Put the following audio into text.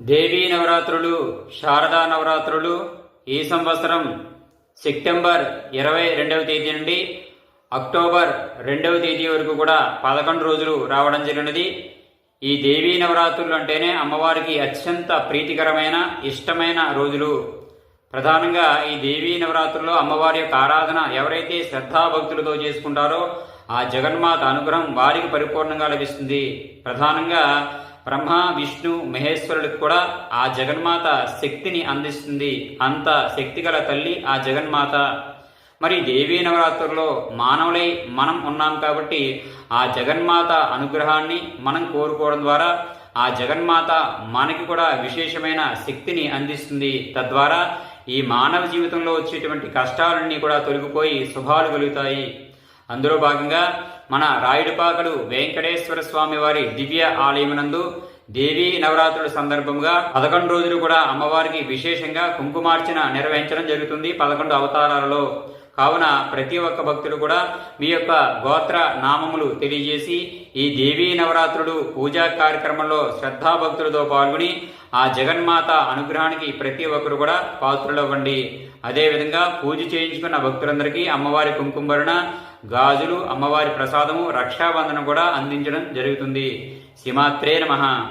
దేవీ నవరాత్రులు శారదా నవరాత్రులు ఈ సంవత్సరం సెప్టెంబర్ ఇరవై రెండవ తేదీ నుండి అక్టోబర్ రెండవ తేదీ వరకు కూడా పదకొండు రోజులు రావడం జరిగినది. ఈ దేవీ నవరాత్రులు అంటేనే అమ్మవారికి అత్యంత ప్రీతికరమైన ఇష్టమైన రోజులు. ప్రధానంగా ఈ దేవీ నవరాత్రుల్లో అమ్మవారి యొక్క ఆరాధన ఎవరైతే శ్రద్ధాభక్తులతో చేసుకుంటారో ఆ జగన్మాత అనుగ్రహం వారికి పరిపూర్ణంగా లభిస్తుంది. ప్రధానంగా బ్రహ్మ విష్ణు మహేశ్వరులకు కూడా ఆ జగన్మాత శక్తిని అందిస్తుంది. అంత శక్తిగల తల్లి ఆ జగన్మాత. మరి దేవీ నవరాత్రుల్లో మానవులై మనం ఉన్నాం కాబట్టి ఆ జగన్మాత అనుగ్రహాన్ని మనం కోరుకోవడం ద్వారా ఆ జగన్మాత మనకి కూడా విశేషమైన శక్తిని అందిస్తుంది. తద్వారా ఈ మానవ జీవితంలో వచ్చేటువంటి కష్టాలన్నీ కూడా తొలగిపోయి శుభాలు కలుగుతాయి. అందులో భాగంగా మన రాయుడుపాకలు వెంకటేశ్వర స్వామి వారి దివ్య ఆలయమునందు దేవీ నవరాత్రుల సందర్భంగా పదకొండు రోజులు కూడా అమ్మవారికి విశేషంగా కుంకుమార్చన నిర్వహించడం జరుగుతుంది పదకొండు అవతారాలలో. కావున ప్రతి ఒక్క భక్తుడు కూడా మీ యొక్క గోత్ర నామములు తెలియజేసి ఈ దేవీ నవరాత్రులు పూజా కార్యక్రమంలో శ్రద్ధాభక్తులతో పాల్గొని ఆ జగన్మాత అనుగ్రహానికి ప్రతి ఒక్కరు కూడా పాత్రలవ్వండి అదేవిధంగా పూజ చేయించుకున్న భక్తులందరికీ అమ్మవారి కుంకుమరణ గాజులు అమ్మవారి ప్రసాదము రక్షాబంధనం కూడా అందించడం జరుగుతుంది. శ్రీమాత్రే నమ.